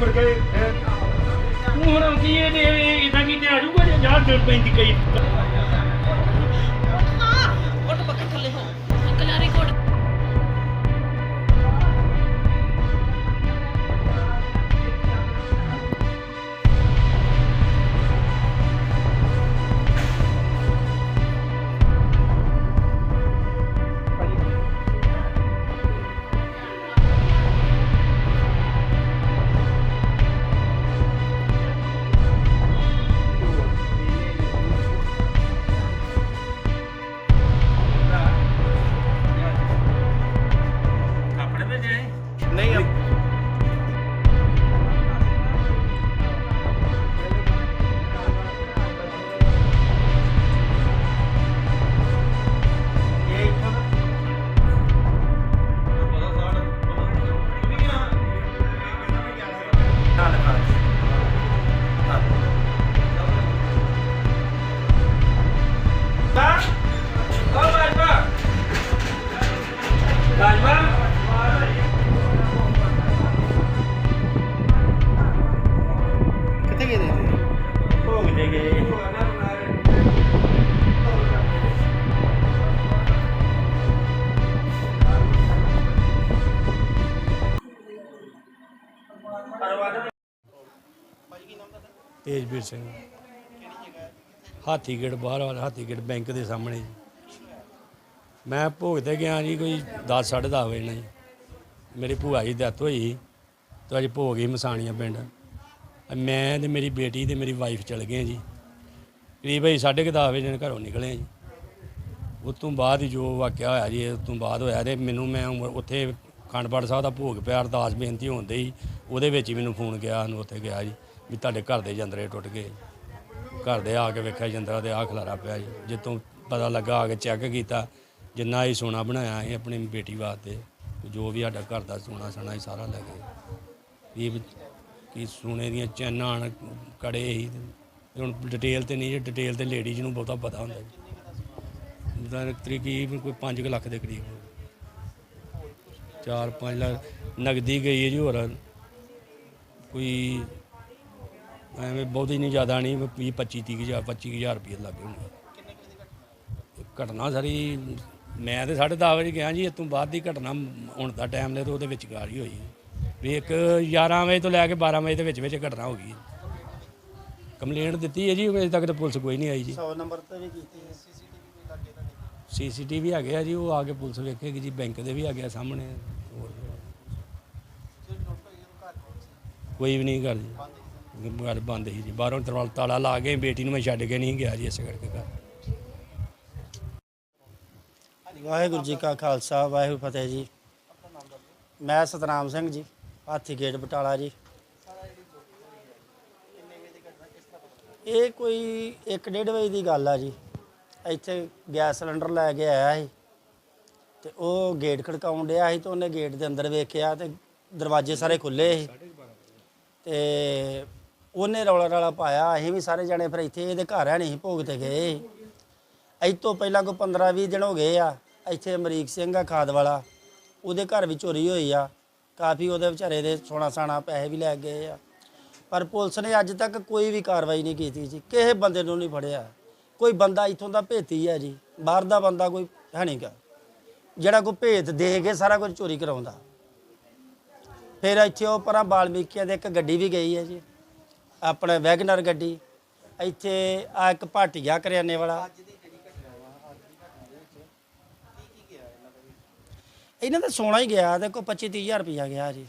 ਮੁੜ ਕੇ ਤੂੰ ਹੁਣ ਕੀ ਇਹ ਇਦਾਂ ਕੀਤੇ ਆ ਜਾਊਗਾ ਜੇ ਜਾ ਜੁੜ ਪੈਂਦੀ ਕਈ? ਕਿੱਥੇ ਗਏ ਦੇ ਭੋਗ ਦੇ ਗਏ ਤੇਜਵੀਰ ਸਿੰਘ। ਹਾਥੀਗੇਟ ਬਾਹਰ ਵਾਲਾ ਹਾਥੀਗੇਟ ਬੈਂਕ ਦੇ ਸਾਹਮਣੇ ਜੀ। ਮੈਂ ਭੋਗ ਤੇ ਗਿਆ ਜੀ ਕੋਈ 10 10:30 ਵਜੇ ਨਾਲ ਜੀ। ਮੇਰੀ ਭੂਆ ਜੀ ਦੀ ਡੈਥ ਹੋਈ ਤੇ ਅੱਜ ਭੋਗ ਹੀ ਮਸਾਣੀਆਂ ਪਿੰਡ। ਮੈਂ ਤੇ ਮੇਰੀ ਬੇਟੀ ਤੇ ਮੇਰੀ ਵਾਈਫ ਚਲ ਗਏ ਜੀ। ਕਰੀਬ ਅਸੀਂ ਸਾਢੇ ਕੁ ਦਸ ਵਜੇ ਘਰੋਂ ਨਿਕਲੇ ਜੀ। ਉਸ ਤੋਂ ਬਾਅਦ ਹੀ ਜੋ ਵਾਕਿਆ ਹੋਇਆ ਜੀ, ਉਸ ਤੋਂ ਬਾਅਦ ਹੋਇਆ ਤੇ ਮੈਨੂੰ ਮੈਂ ਉਮਰ ਉੱਥੇ ਖੰਡਪੜ ਸਾਹਿਬ ਦਾ ਭੋਗ ਪਿਆ, ਅਰਦਾਸ ਬੇਨਤੀ ਹੁੰਦੇ ਹੀ ਉਹਦੇ ਵਿੱਚ ਹੀ ਮੈਨੂੰ ਫੋਨ ਗਿਆ ਸਾਨੂੰ ਉੱਥੇ ਗਿਆ ਜੀ, ਵੀ ਤੁਹਾਡੇ ਘਰ ਦੇ ਜੰਦਰੇ ਟੁੱਟ ਗਏ ਘਰ ਦੇ ਆ ਕੇ ਵੇਖਿਆ ਜੰਦਰਾ ਤੇ ਆ ਖਲਾਰਾ ਪਿਆ ਜੀ। ਜਿੱਤੋਂ ਪਤਾ ਲੱਗਾ ਆ ਕੇ ਚੈੱਕ ਕੀਤਾ ਜਿੰਨਾ ਹੀ ਸੋਨਾ ਬਣਾਇਆ ਸੀ ਆਪਣੀ ਬੇਟੀ ਵਾਸਤੇ ਜੋ ਵੀ ਸਾਡਾ ਘਰ ਦਾ ਸੋਨਾ ਸਣਾ ਸੀ ਸਾਰਾ ਲੈ ਗਏ। ਇਹ ਕੀ ਸੋਨੇ ਦੀਆਂ ਚੈਨਾਂ ਹਨ, ਕੜੇ ਹੀ ਹੁਣ ਡਿਟੇਲ ਤੇ ਨਹੀਂ ਜੇ ਡਿਟੇਲ ਤੇ ਲੇਡੀਜ਼ ਨੂੰ ਬਹੁਤਾ ਪਤਾ ਹੁੰਦਾ ਜੀ। ਜਿੱਦਾਂ ਤਕਰੀਬਨ ਕੋਈ 5 ਲੱਖ ਦੇ ਕਰੀਬ। 4-5 ਲੱਖ ਨਗਦੀ ਗਈ ਹੈ ਜੀ ਹੋਰ। ਕੋਈ ਐਵੇਂ ਬਹੁਤੀ ਨਹੀਂ ਜ਼ਿਆਦਾ ਨਹੀਂ 20 25 30 ਹਜ਼ਾਰ 25 ਹਜ਼ਾਰ ਰੁਪਏ ਲੱਗੇ ਹੋਣਗੇ ਘਟਨਾ ਸਾਰੀ ਮੈਂ ਤੇ 10:30 ਵਜੇ ਗਿਆ ਜੀ ਇਸ ਤੋਂ ਬਾਅਦ ਦੀ ਘਟਨਾ ਹੁਣ ਦਾ ਟਾਈਮ ਲੈ ਤੇ ਉਹਦੇ ਵਿੱਚ ਗਾੜੀ ਹੋਈ। ਵੀ ਇੱਕ 11 ਵਜੇ ਤੋਂ ਲੈ ਕੇ 12 ਵਜੇ ਦੇ ਵਿੱਚ ਵਿੱਚ ਘਟਨਾ ਹੋ ਗਈ। ਕੰਪਲੇਂਟ ਦਿੱਤੀ ਹੈ ਜੀ ਅਜੇ ਤੱਕ ਤਾਂ ਪੁਲਿਸ ਕੋਈ ਨਹੀਂ ਆਈ ਜੀ। 100 ਨੰਬਰ ਤੇ ਵੀ ਕੀਤੀ ਹੈ। ਸੀਸੀਟੀਵੀ ਹੈਗੇ ਆ ਜੀ ਉਹ ਆ ਕੇ ਪੁਲਿਸ ਵੇਖੇਗੀ ਜੀ ਬੈਂਕ ਦੇ ਵੀ ਆ ਗਿਆ ਸਾਹਮਣੇ। ਹੋਰ ਕੋਈ ਵੀ ਨਹੀਂ ਕਰ ਜੀ ਬੰਦ ਸੀ ਜੀ। ਬਾਹਰੋਂ ਤਰਵਾਲ ਤਾਲਾ ਲਾ ਕੇ ਬੇਟੀ ਨੂੰ ਮੈਂ ਛੱਡ ਕੇ ਨਹੀਂ ਗਿਆ ਜੀ ਇਸੇ ਕਰਕੇ ਘਰ। ਵਾਹਿਗੁਰੂ ਜੀ ਕਾ ਖਾਲਸਾ, ਵਾਹਿਗੁਰੂ ਫਤਿਹ ਜੀ। ਮੈਂ ਸਤਨਾਮ ਸਿੰਘ ਜੀ, ਹਾਥੀ ਗੇਟ ਬਟਾਲਾ ਜੀ। ਇਹ ਕੋਈ 1:30 ਵਜੇ ਦੀ ਗੱਲ ਆ ਜੀ। ਇੱਥੇ ਗੈਸ ਸਿਲੰਡਰ ਲੈ ਕੇ ਆਇਆ ਸੀ ਤੇ ਉਹ ਗੇਟ ਖੜਕਾਉਣ ਡਿਆ ਸੀ ਤੇ ਉਹਨੇ ਗੇਟ ਦੇ ਅੰਦਰ ਵੇਖਿਆ ਤੇ ਦਰਵਾਜ਼ੇ ਸਾਰੇ ਖੁੱਲੇ ਸੀ। ਤੇ ਉਹਨੇ ਰੌਲਾ ਰਾਲਾ ਪਾਇਆ, ਅਸੀਂ ਵੀ ਸਾਰੇ ਜਣੇ ਫਿਰ ਇੱਥੇ ਇਹਦੇ ਘਰ ਹੈ ਨਹੀਂ ਭੋਗ ਤੇ ਗਏ ਇਹ ਤੋਂ ਪਹਿਲਾਂ ਕੋਈ 15 20 ਦਿਨ ਹੋ ਗਏ ਆ, ਇੱਥੇ ਅਮਰੀਕ ਸਿੰਘ ਆ ਖਾਦ ਵਾਲਾ, ਉਹਦੇ ਘਰ ਵੀ ਚੋਰੀ ਹੋਈ ਆ। ਕਾਫੀ ਉਹਦੇ ਵਿਚਾਰੇ ਦੇ ਸੋਨਾ ਸਾਣਾ ਪੈਸੇ ਵੀ ਲੈ ਗਏ ਆ। ਪਰ ਪੁਲਿਸ ਨੇ ਅੱਜ ਤੱਕ ਕੋਈ ਵੀ ਕਾਰਵਾਈ ਨਹੀਂ ਕੀਤੀ ਜੀ, ਕਿਸੇ ਬੰਦੇ ਨੂੰ ਨਹੀਂ ਫੜਿਆ। ਕੋਈ ਬੰਦਾ ਇੱਥੋਂ ਦਾ ਭੇਤੀ ਹੈ ਜੀ, ਬਾਹਰ ਦਾ ਬੰਦਾ ਕੋਈ ਹੈ ਨਹੀਂਗਾ ਜਿਹੜਾ ਕੋਈ ਭੇਤ ਦੇ ਕੇ ਸਾਰਾ ਕੁਝ ਚੋਰੀ ਕਰਾਉਂਦਾ। ਫਿਰ ਇੱਥੇ ਉਹ ਪਰਾਂ ਬਾਲਮੀਕੀਆਂ ਦੇ ਇੱਕ ਗੱਡੀ ਵੀ ਗਈ ਹੈ ਜੀ। ਆਪਣੇ ਵੈਗਨਰ ਗੱਡੀ ਇੱਥੇ ਆ ਇੱਕ ਭਾਟੀਆ ਕਰਿਆਨੇ ਵਾਲਾ। ਇਹਨਾਂ ਦਾ ਸੋਨਾ ਹੀ ਗਿਆ ਦੇਖੋ 25 30000 ਰੁਪਇਆ ਗਿਆ ਜੀ।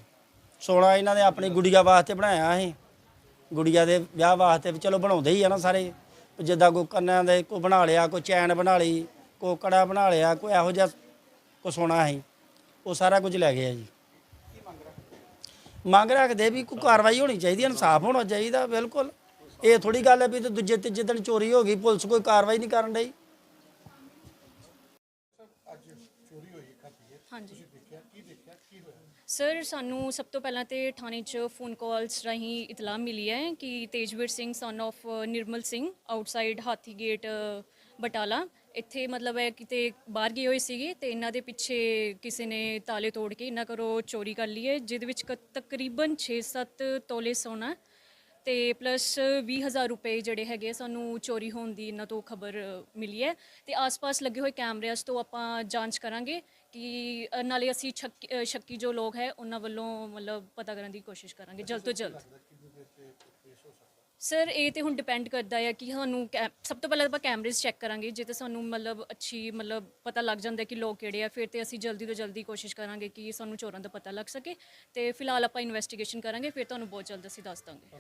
ਸੋਨਾ ਇਹਨਾਂ ਨੇ ਆਪਣੀ ਗੁੜੀਆ ਵਾਸਤੇ ਬਣਾਇਆ ਸੀ। ਗੁੜੀਆ ਦੇ ਵਿਆਹ ਵਾਸਤੇ ਵੀ ਚਲੋ ਬਣਾਉਂਦੇ ਹੀ ਆ ਨਾ ਸਾਰੇ। ਜਿੱਦਾਂ ਕੋਈ ਕੰਨਾਂ ਦੇ ਕੋ ਬਣਾ ਲਿਆ ਕੋਈ ਚੈਨ ਬਣਾ ਲਈ ਕੋਈ ਕੜਾ ਬਣਾ ਲਿਆ ਕੋਈ ਇਹੋ ਜਿਹਾ ਕੋ ਸੋਨਾ ਸੀ। ਉਹ ਸਾਰਾ ਕੁਝ ਲੈ ਗਿਆ ਜੀ। ਮੰਗ ਰੱਖਦੇ ਵੀ ਕੋਈ ਕਾਰਵਾਈ ਹੋਣੀ ਚਾਹੀਦੀ ਇਨਸਾਫ ਹੋਣਾ ਚਾਹੀਦਾ ਬਿਲਕੁਲ। ਇਹ ਥੋੜੀ ਗੱਲ ਹੈ ਵੀ ਤੇ ਦੂਜੇ ਤੀਜੇ ਦਿਨ ਚੋਰੀ ਹੋ ਗਈ ਪੁਲਿਸ ਕੋਈ ਕਾਰਵਾਈ ਨਹੀਂ ਕਰਨ ਹਾਂਜੀ। ਸਰ ਸਾਨੂੰ ਸਭ ਤੋਂ ਪਹਿਲਾਂ ਤੇ ਥਾਣੇ 'ਚ ਫੋਨ ਕਾਲਸ ਰਾਹੀਂ ਇਤਲਾਹ ਮਿਲੀ ਹੈ ਕਿ Tejvir Singh son of Nirmal Singh outside Hathi gate Batala. ਇੱਥੇ ਮਤਲਬ ਹੈ ਕਿਤੇ ਬਾਹਰ ਗਏ ਹੋਏ ਸੀਗੇ ਤੇ ਇਹਨਾਂ ਦੇ ਪਿੱਛੇ ਕਿਸੇ ਨੇ ਤਾਲੇ ਤੋੜ ਕੇ ਇਹਨਾਂ ਕਰੋ ਚੋਰੀ ਕਰ ਲਈ ਹੈ ਜਿਹਦੇ ਵਿੱਚ ਕ- ਤਕਰੀਬਨ 6-7 ਤੋਲੇ ਸੋਨਾ ਤੇ ਪਲੱਸ 20000 ਰੁਪਏ ਜਿਹੜੇ ਹੈਗੇ ਆ, ਸਾਨੂੰ ਚੋਰੀ ਹੋਣ ਦੀ ਇਹਨਾਂ ਤੋਂ ਖਬਰ ਮਿਲੀ ਹੈ ਤੇ ਆਸ-ਪਾਸ ਲੱਗੇ ਹੋਏ ਕੈਮਰਿਆਂ ਤੋਂ ਆਪਾਂ ਜਾਂਚ ਕਰਾਂਗੇ ਕਿ ਅ, ਨਾਲੇ ਅਸੀਂ ਸ਼ੱਕੀ ਅ, ਸ਼ੱਕੀ ਜੋ ਲੋਕ ਹੈ ਉਹਨਾਂ ਵੱਲੋਂ ਮਤਲਬ ਪਤਾ ਕਰਨ ਦੀ ਕੋਸ਼ਿਸ਼ ਕਰਾਂਗੇ ਜਲਦ ਤੋਂ ਜਲਦ। ਸਰ ਇਹ ਤੇ ਹੁਣ ਡਿਪੈਂਡ ਕਰਦਾ ਹੈ ਕਿ ਸਾਨੂੰ ਕੈ- ਸਭ ਤੋਂ ਪਹਿਲਾਂ ਆਪਾਂ ਕੈਮਰੇਜ਼ ਚੈੱਕ ਕਰਾਂਗੇ, ਜੇ ਤੇ ਸਾਨੂੰ ਮਤਲਬ ਅੱਛੀ, ਮਤਲਬ ਪਤਾ ਲੱਗ ਜਾਂਦਾ ਕਿ ਲੋਕ ਕਿਹੜੇ ਆ, ਫਿਰ ਤੇ ਅਸੀਂ ਜਲਦੀ ਤੋਂ ਜਲਦੀ ਕੋਸ਼ਿਸ਼ ਕਰਾਂਗੇ ਕਿ ਸਾਨੂੰ ਚੋਰਾਂ ਦਾ ਪਤਾ ਲੱਗ ਸਕੇ ਤੇ ਫਿਲਹਾਲ ਆਪਾਂ ਇਨਵੈਸਟੀਗੇਸ਼ਨ ਕਰਾਂਗੇ, ਫਿਰ ਤੁਹਾਨੂੰ ਬਹੁਤ ਜਲਦ ਅਸੀਂ ਦੱਸ ਦਾਂਗੇ।